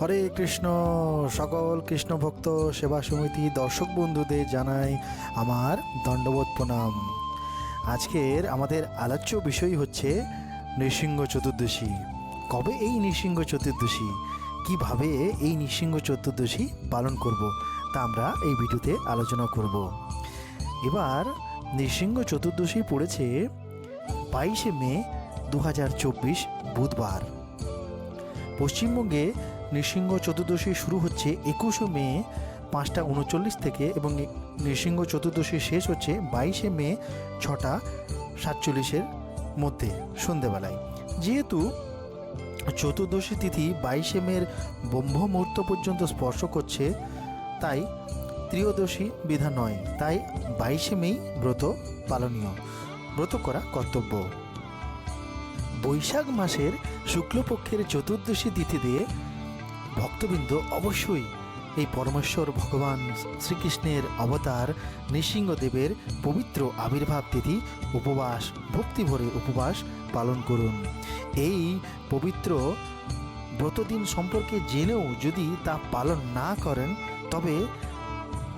হরে কৃষ্ণ, সকল কৃষ্ণ ভক্ত সেবা সমিতি দর্শক বন্ধুদের জানাই আমার দণ্ডবোধ প্রণাম। আজকের আমাদের আলোচ্য বিষয় হচ্ছে নৃসিংহ চতুর্দশী। কবে এই নৃসিংহ চতুর্দশী? কীভাবে এই নৃসিংহ চতুর্দশী পালন করব? তা আমরা এই ভিডিওতে আলোচনা করব। এবার নৃসিংহ চতুর্দশী পড়েছে বাইশে মে দু হাজার চব্বিশ বুধবার। পশ্চিমবঙ্গে নৃসিংহ চতুর্দশী শুরু হচ্ছে একুশে মে পাঁচটা উনচল্লিশ থেকে এবং নৃসিংহ চতুর্দশী শেষ হচ্ছে বাইশে মে ছটা সাতচল্লিশের মধ্যে, সন্ধেবেলায়। যেহেতু চতুর্দশী তিথি বাইশে মের ব্রহ্ম মুহূর্ত পর্যন্ত স্পর্শ করছে, তাই ত্রিয়োদশী বিধা নয়, তাই বাইশে মেই ব্রত পালনীয়, ব্রত করা কর্তব্য। বৈশাখ মাসের শুক্লপক্ষের চতুর্দশী তিথিতে ভক্তবৃন্দ অবশ্যই এই পরমেশ্বর ভগবান শ্রীকৃষ্ণের অবতার নৃসিংহদেবের পবিত্র আবির্ভাব তিথি উপবাস, ভক্তি ভরে উপবাস পালন করুন। এই পবিত্র ব্রতদিন সম্পর্কে জেনেও যদি তা পালন না করেন, তবে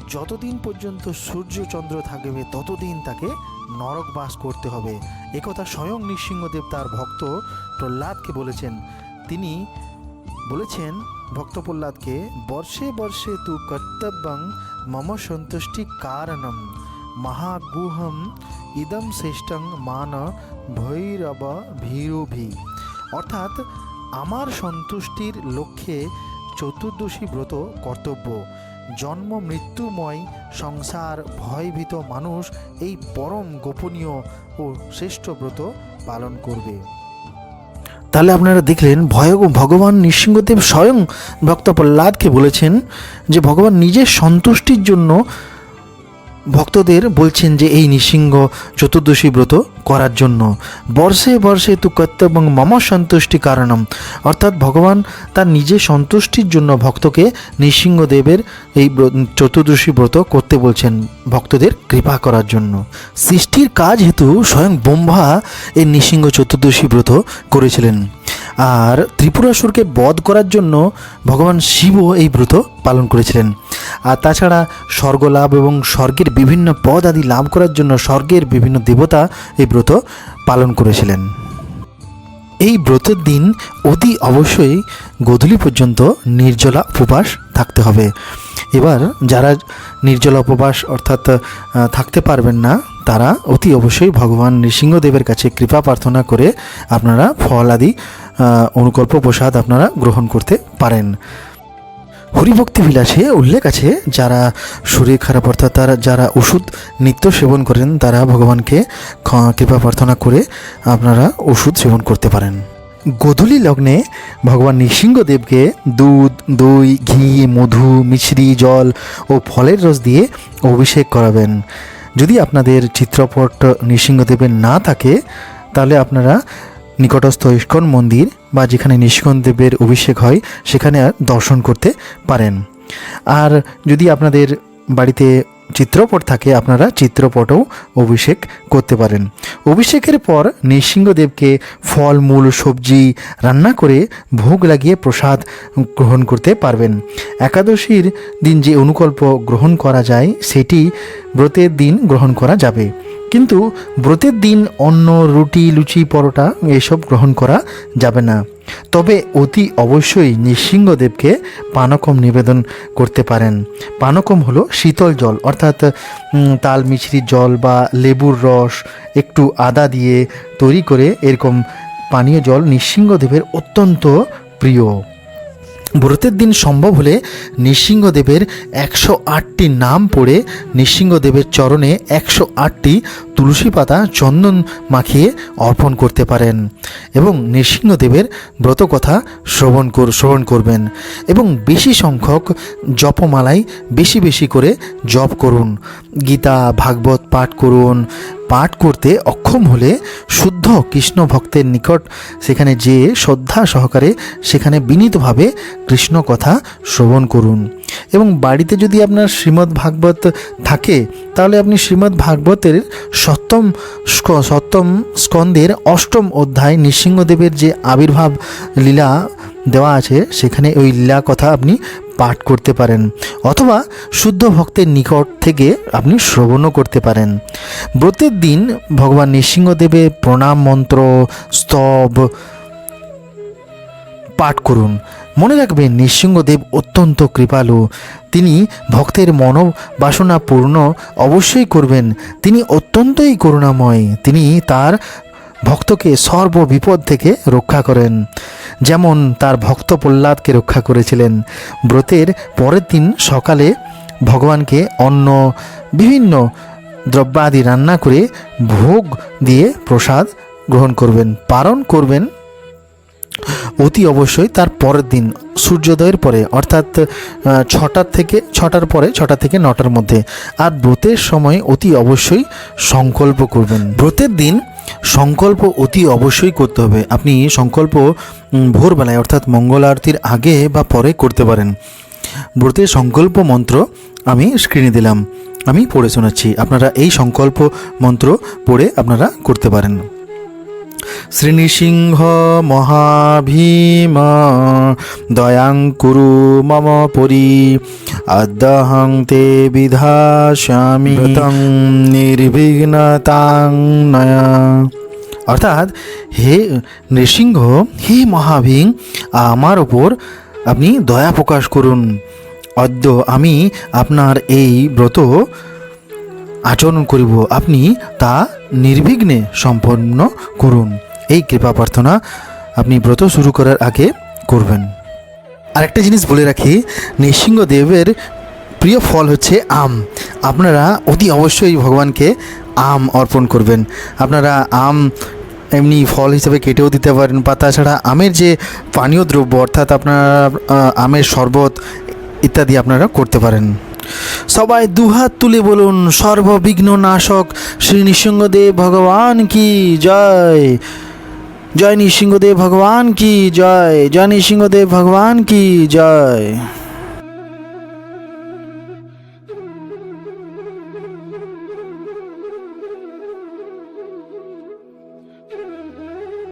যতদিন পর্যন্ত সূর্য চন্দ্র থাকবে, ততদিন তাকে নরকবাস করতে হবে। একথা স্বয়ং নৃসিংহদেব তার ভক্ত প্রহ্লাদকে বলেছেন। তিনি বলেছেন ভক্ত প্রহ্লাদকে বর্ষে বর্ষে তু কর্তব্যং মম সন্তুষ্টি কারণম। মহাগুহম ইদম শ্রেষ্ঠং মান ভৈরব ভীরুভি। অর্থাৎ আমার সন্তুষ্টির লক্ষ্যে চতুর্দশী ব্রত কর্তব্য। জন্ম মৃত্যুময় সংসার ভয়ভীত মানুষ এই পরম গোপনীয় ও শ্রেষ্ঠ ব্রত পালন করবে। তাহলে আপনারা দেখলেন ভয় ভগবান নৃসিংহদেব স্বয়ং ভক্ত প্রহ্লাদকে বলেছেন যে ভগবান নিজের সন্তুষ্টির জন্য ভক্তদের বলছেন যে, এই নৃসিংহ চতুর্দশী ব্রত করার জন্য। বর্ষে বর্ষে তু কর্তব্য মম সন্তুষ্টি কারণম। অর্থাৎ ভগবান তার নিজের সন্তুষ্টির জন্য ভক্তকে নৃসিংহদেবের এই চতুর্দশী ব্রত করতে বলছেন ভক্তদের কৃপা করার জন্য। সৃষ্টির কাজ হেতু স্বয়ং ব্রহ্মা এই নৃসিংহ চতুর্দশী ব্রত করেছিলেন। আর ত্রিপুরাসুরকে বধ করার জন্য ভগবান শিবও এই ব্রত পালন করেছিলেন। আর তাছাড়া স্বর্গলাভ এবং স্বর্গের বিভিন্ন পদ আদি লাভ করার জন্য স্বর্গের বিভিন্ন দেবতা এই ব্রত পালন করেছিলেন। এই ব্রতের দিন অতি অবশ্যই গোধূলি পর্যন্ত নির্জলা উপবাস থাকতে হবে। এবার যারা নির্জলা উপবাস অর্থাৎ থাকতে পারবেন না, তারা অতি অবশ্যই ভগবান নৃসিংহদেবের কাছে কৃপা প্রার্থনা করে আপনারা ফল আদি অনুকল্প প্রসাদ আপনারা গ্রহণ করতে পারেন। হরিভক্তি বিলাসে উল্লেখ আছে, যারা শরীর খারাপ অর্থাৎ তারা, যারা ওষুধ, নিত্য সেবন করেন, তারা ভগবানকে কৃপা প্রার্থনা করে আপনারা ওষুধ সেবন করতে পারেন। গোধূলি লগ্নে ভগবান নৃসিংহদেবকে দুধ, দই, ঘি, মধু, মিছরি, জল ও ফলের রস দিয়ে অভিষেক করাবেন। যদি আপনাদের চিত্রপট নৃসিংহদেবের না থাকে, তাহলে আপনারা নিকটস্থ ইস্কন মন্দির বা যেখানে নৃসিংহদেবের অভিষেক হয়, সেখানে দর্শন করতে পারেন। আর যদি আপনাদের বাড়িতে চিত্রপট থাকে, আপনারা চিত্রপটও অভিষেক করতে পারেন। অভিষেকের পর নৃসিংহদেবকে ফল, মূল, সবজি রান্না করে ভোগ লাগিয়ে প্রসাদ গ্রহণ করতে পারবেন। একাদশীর দিন যে অনুকল্প গ্রহণ করা যায়, সেটি ব্রতের দিন গ্রহণ করা যাবে। কিন্তু ব্রতের দিন অন্ন, রুটি, লুচি, পরোটা এসব গ্রহণ করা যাবে না। তবে অতি অবশ্যই নৃসিংহদেবকে পানকম নিবেদন করতে পারেন। পানকম হলো শীতল জল, অর্থাৎ তাল মিছরির জল বা লেবুর রস একটু আদা দিয়ে তৈরি করে এরকম পানীয় জল নৃসিংহদেবের অত্যন্ত প্রিয়। ব্রতের দিন সম্ভব হলে নৃসিংহদেবের একশো আটটি নাম পড়ে নৃসিংহদেবের চরণে একশো আটটি তুলসী পাতা চন্দন মাখিয়ে অর্পণ করতে পারেন এবং নৃসিংহদেবের ব্রতকথা শ্রবণ কর শ্রবণ করবেন এবং বেশি সংখ্যক জপমালায় বেশি বেশি করে জপ করুন। গীতা, ভাগবত পাঠ করুন পাঠ করতে অক্ষম হলে শুদ্ধ কৃষ্ণ ভক্তের নিকট সেখানে যেয়ে শ্রদ্ধা সহকারে সেখানে বিনীতভাবে কৃষ্ণ কথা শ্রবণ করুন। এবং বাড়িতে যদি আপনার শ্রীমদ্ ভাগবত থাকে, তাহলে আপনি শ্রীমদ্ ভাগবতের সপ্তম সপ্তম স্কন্দের অষ্টম অধ্যায় নৃসিংহদেবের যে আবির্ভাব লীলা দেওয়া আছে, সেখানে ওই লীলা কথা আপনি পাঠ করতে পারেন অথবা শুদ্ধ ভক্তের নিকট থেকে আপনি শ্রবণও করতে পারেন। ব্রতের দিন ভগবান নৃসিংহদেবের প্রণাম মন্ত্র, স্তব পাঠ করুন। মনে রাখবেন নৃসিংহদেব অত্যন্ত কৃপালু। তিনি ভক্তের মনোবাসনা পূর্ণ অবশ্যই করবেন। তিনি অত্যন্তই করুণাময়। তিনি তার ভক্তকে সর্ব বিপদ থেকে রক্ষা করেন। যেমন তার ভক্ত প্রহ্লাদকে রক্ষা করেছিলেন। ব্রতের পরের দিন সকালে ভগবানকে অন্ন, বিভিন্ন দ্রব্যাদি রান্না করে ভোগ দিয়ে প্রসাদ গ্রহণ করবেন, পালন করবেন অতি অবশ্যই তার পরের দিন, সূর্যোদয়ের পরে, অর্থাৎ ছটার থেকে, ছটার পরে, ছটা থেকে নটার মধ্যে। আর ব্রতের সময় অতি অবশ্যই সংকল্প করবেন। ব্রতের দিন সংকল্প অতি অবশ্যই করতে হবে। আপনি সংকল্প ভোরবেলায়, অর্থাৎ মঙ্গল আরতির আগে বা পরে করতে পারেন। ব্রতের সংকল্প মন্ত্র আমি স্ক্রিনে দিলাম। আমি পড়ে শোনাচ্ছি। আপনারা এই সংকল্প মন্ত্র পড়ে আপনারা করতে পারেন। শ্রীনৃসিংহ মহাভীম দয়াং কুরু মম পরি আদ্যহং তে বিধাস্যামি ব্রতং নির্বিঘ্নতাং নয়া। অর্থাৎ হে নৃসিংহ হে মহাভীম আমার ওপর আপনি দয়া প্রকাশ করুন। অদ্য আমি আপনার এই ব্রত আচরণ করিব আপনি তা নির্বিঘ্নে সম্পন্ন করুন। এই কৃপা প্রার্থনা আপনি ব্রত শুরু করার আগে করবেন। আরেকটা জিনিস বলে রাখি, নৃসিংহদেবের প্রিয় ফল হচ্ছে আম। আপনারা অতি অবশ্যই ভগবানকে আম অর্পণ করবেন। আপনারা আম এমনি ফল হিসেবে কেটেও দিতে পারেন বা তাছাড়া আমের যে পানীয় দ্রব্য, অর্থাৎ আপনারা আমের শরবত ইত্যাদি আপনারা করতে পারেন। সবাই দুহাত তুলে বলুন সর্ববিঘ্ন নাশক শ্রী নৃসিংহদেব ভগবান কি জয়? জয় নৃসিংহদেব ভগবান কি জয়? জয় নৃসিংহদেব ভগবান কি জয়?